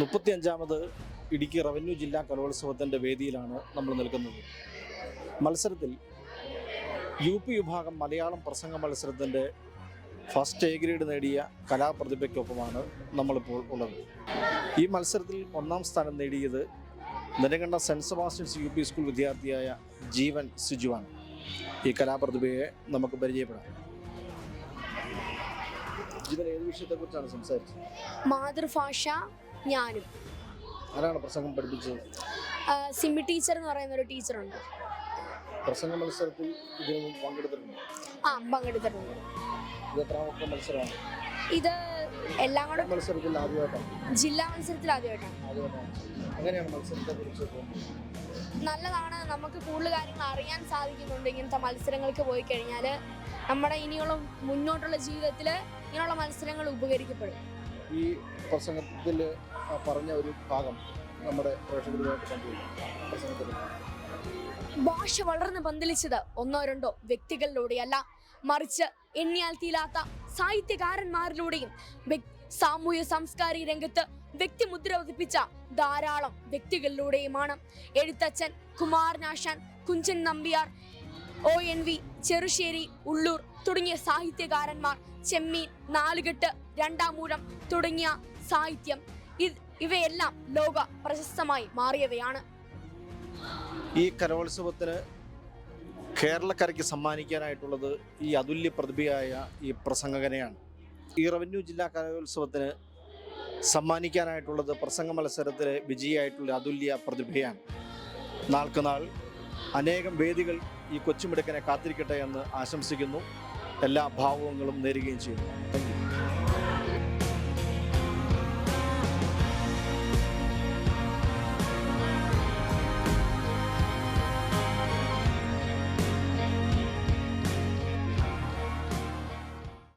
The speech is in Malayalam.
മുപ്പത്തിയഞ്ചാമത് ഇടുക്കി റവന്യൂ ജില്ലാ കലോത്സവത്തിന്റെ വേദിയിലാണ് നമ്മൾ നിൽക്കുന്നത്. മത്സരത്തിൽ യു പി വിഭാഗം മലയാളം പ്രസംഗ മത്സരത്തിന്റെ ഫസ്റ്റ് എ ഗ്രേഡ് നേടിയ കലാപ്രതിഭയ്ക്കൊപ്പമാണ് നമ്മളിപ്പോൾ ഉള്ളത്. ഈ മത്സരത്തിൽ ഒന്നാം സ്ഥാനം നേടിയത് നിലകണ്ട saint Sebastian's U P school വിദ്യാർത്ഥിയായ ജീവൻ സിജുവാണ്. ഈ കലാപ്രതിഭയെ നമുക്ക് പരിചയപ്പെടാം. ജീവൻ ഏത് വിഷയത്തെക്കുറിച്ചാണ് സംസാരിച്ചത്? മാതൃഭാഷ ഞാനും. ആരാണ് പ്രസംഗം പഠിപ്പിച്ചത്? സിമി സിമ്മി ടീച്ചർ എന്ന് പറയുന്ന ഒരു ടീച്ചറുണ്ട്. പ്രസംഗ മത്സരത്തിൽ ഇതിനും പങ്കെടുത്തിട്ടുണ്ട്? ആ പങ്കെടുത്തിട്ടുണ്ട്. ഇത് എത്രാമത്തെ മത്സരമാണ്? ഇത് എല്ലാം കൂടെ മത്സരത്തിൽ ആദ്യമായിട്ടാണ്? ജില്ലാ മത്സരത്തിൽ ആദ്യമായിട്ടാണ്. ആദ്യമായിട്ടാണ്? എങ്ങനെയാണ് മത്സരത്തെ കുറിച്ച് നല്ലതാണ്. നമുക്ക് കൂടുതൽ കാര്യങ്ങൾ അറിയാൻ സാധിക്കുന്നുണ്ട് ഇങ്ങനത്തെ മത്സരങ്ങൾക്ക് പോയി കഴിഞ്ഞാൽ നമ്മുടെ ഇനിയുള്ള മുന്നോട്ടുള്ള ജീവിതത്തിൽ ഇങ്ങനെയുള്ള മത്സരങ്ങൾ ഉപകരിക്കപ്പെടും. ഈ പ്രസംഗത്തിൽ പറഞ്ഞ ഒരു ഭാഗം നമ്മുടെ പ്രേക്ഷകരുമായിട്ട് പങ്കുവയ്ക്കും. ഭാഷ വളർന്ന് പന്തലിച്ചത് ഒന്നോ രണ്ടോ വ്യക്തികളിലൂടെയല്ല. മറിച്ച് എണ്ണിയാൽ തീരാത്ത സാഹിത്യകാരന്മാരിലൂടെയും സാമൂഹ്യ സാംസ്കാരിക രംഗത്ത് വ്യക്തിമുദ്ര പതിപ്പിച്ച ധാരാളം വ്യക്തികളിലൂടെയുമാണ്. Ezhuthachan Kumaranasan Kunchan Nambiar O N V Cherusseri Ulloor തുടങ്ങിയ സാഹിത്യകാരന്മാർ ചെമ്മീൻ നാലുകെട്ട് രണ്ടാമൂഴം തുടങ്ങിയ സാഹിത്യം. ഇവയെല്ലാം ലോക പ്രശസ്തമായി മാറിയവയാണ്. ഈ കലോത്സവത്തിന് കേരളക്കരയ്ക്ക് സമ്മാനിക്കാനായിട്ടുള്ളത് ഈ അതുല്യ പ്രതിഭയായ ഈ പ്രസംഗകനെയാണ്. ഈ റവന്യൂ ജില്ലാ കലോത്സവത്തിന് സമ്മാനിക്കാനായിട്ടുള്ളത് പ്രസംഗ മത്സരത്തിലെ വിജയിയായിട്ടുള്ള അതുല്യ പ്രതിഭയാണ്. നാൾക്കുനാൾ അനേകം വേദികൾ ഈ കൊച്ചുമിടുക്കനെ കാത്തിരിക്കട്ടെ എന്ന് ആശംസിക്കുന്നു. എല്ലാ ഭാവങ്ങളും നേരുകയും ചെയ്യുന്നു. താങ്ക്